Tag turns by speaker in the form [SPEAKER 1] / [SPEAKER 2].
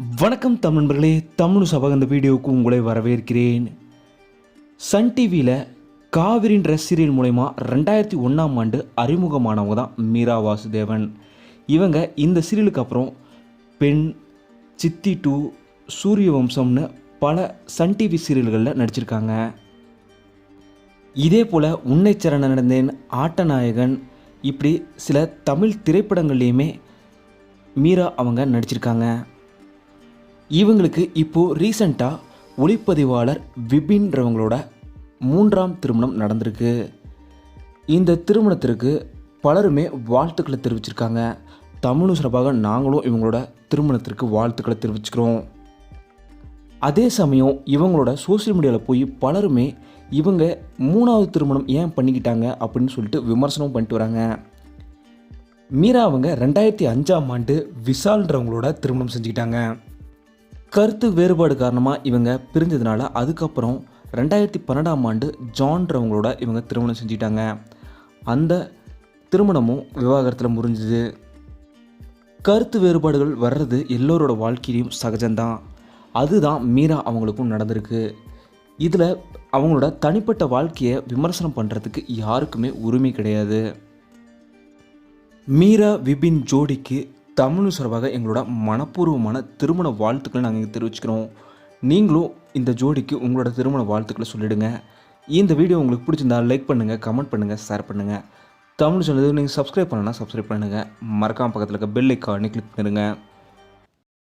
[SPEAKER 1] வணக்கம் தமிழ் நண்பர்களே தமிழ் சபக இந்த வீடியோவுக்கு உங்களை வரவேற்கிறேன். சன் டிவியில் காவிரின்ற சீரியல் மூலயமா ரெண்டாயிரத்தி ஒன்றாம் ஆண்டு அறிமுகமானவங்க தான் மீரா வாசுதேவன். இவங்க இந்த சீரியலுக்கு அப்புறம் பெண் சித்தி டூ சூரிய வம்சம்னு பல சன் டிவி சீரியல்களில் நடிச்சிருக்காங்க. இதே போல் உன்னை சரண நடந்தேன் ஆட்டநாயகன் இப்படி சில தமிழ் திரைப்படங்கள்லேயுமே மீரா அவங்க நடிச்சிருக்காங்க. இவங்களுக்கு இப்போது ரீசண்டாக ஒளிப்பதிவாளர் விபின்றவங்களோட மூன்றாம் திருமணம் நடந்திருக்கு. இந்த திருமணத்திற்கு பலருமே வாழ்த்துக்களை தெரிவிச்சிருக்காங்க. தமிழ் சிறப்பாக நாங்களும் இவங்களோட திருமணத்திற்கு வாழ்த்துக்களை தெரிவிச்சுக்கிறோம். அதே சமயம் இவங்களோட சோஷியல் மீடியாவில் போய் பலருமே இவங்க மூணாவது திருமணம் ஏன் பண்ணிக்கிட்டாங்க அப்படின்னு சொல்லிட்டு விமர்சனம் பண்ணிட்டு வராங்க. மீரா அவங்க ரெண்டாயிரத்தி அஞ்சாம் ஆண்டு விஷால்ன்றவங்களோட திருமணம் செஞ்சுக்கிட்டாங்க. கருத்து வேறுபாடு காரணமாக இவங்க பிரிஞ்சதுனால அதுக்கப்புறம் ரெண்டாயிரத்தி பன்னெண்டாம் ஆண்டு ஜான்றவங்களோட இவங்க திருமணம் செஞ்சிட்டாங்க. அந்த திருமணமும் விவாகரத்தில் முறிஞ்சுது கருத்து வேறுபாடுகள் வர்றது எல்லோரோட வாழ்க்கையிலையும் சகஜம்தான். அதுதான் மீரா அவங்களுக்கும் நடந்திருக்கு. இதில் அவங்களோட தனிப்பட்ட வாழ்க்கையை விமர்சனம் பண்ணுறதுக்கு யாருக்குமே உரிமை கிடையாது. மீரா விபின் ஜோடிக்கு தமிழ் சார்பாக எங்களோட மனப்பூர்வமான திருமண வாழ்த்துக்களை நாங்கள் இங்கே தெரிவிச்சுக்கிறோம். நீங்களும் இந்த ஜோடிக்கு உங்களோட திருமண வாழ்த்துக்களை சொல்லிவிடுங்க இந்த வீடியோ உங்களுக்கு பிடிச்சிருந்தா லைக் பண்ணுங்கள் கமெண்ட் பண்ணுங்கள் ஷேர் பண்ணுங்கள் தமிழ் சொன்னது நீங்கள் சப்ஸ்கிரைப் பண்ணலன்னா சப்ஸ்கிரைப் பண்ணுங்கள் மறக்காம பக்கத்தில் இருக்க பெல் ஐக்கானே கிளிக் பண்ணுங்கள்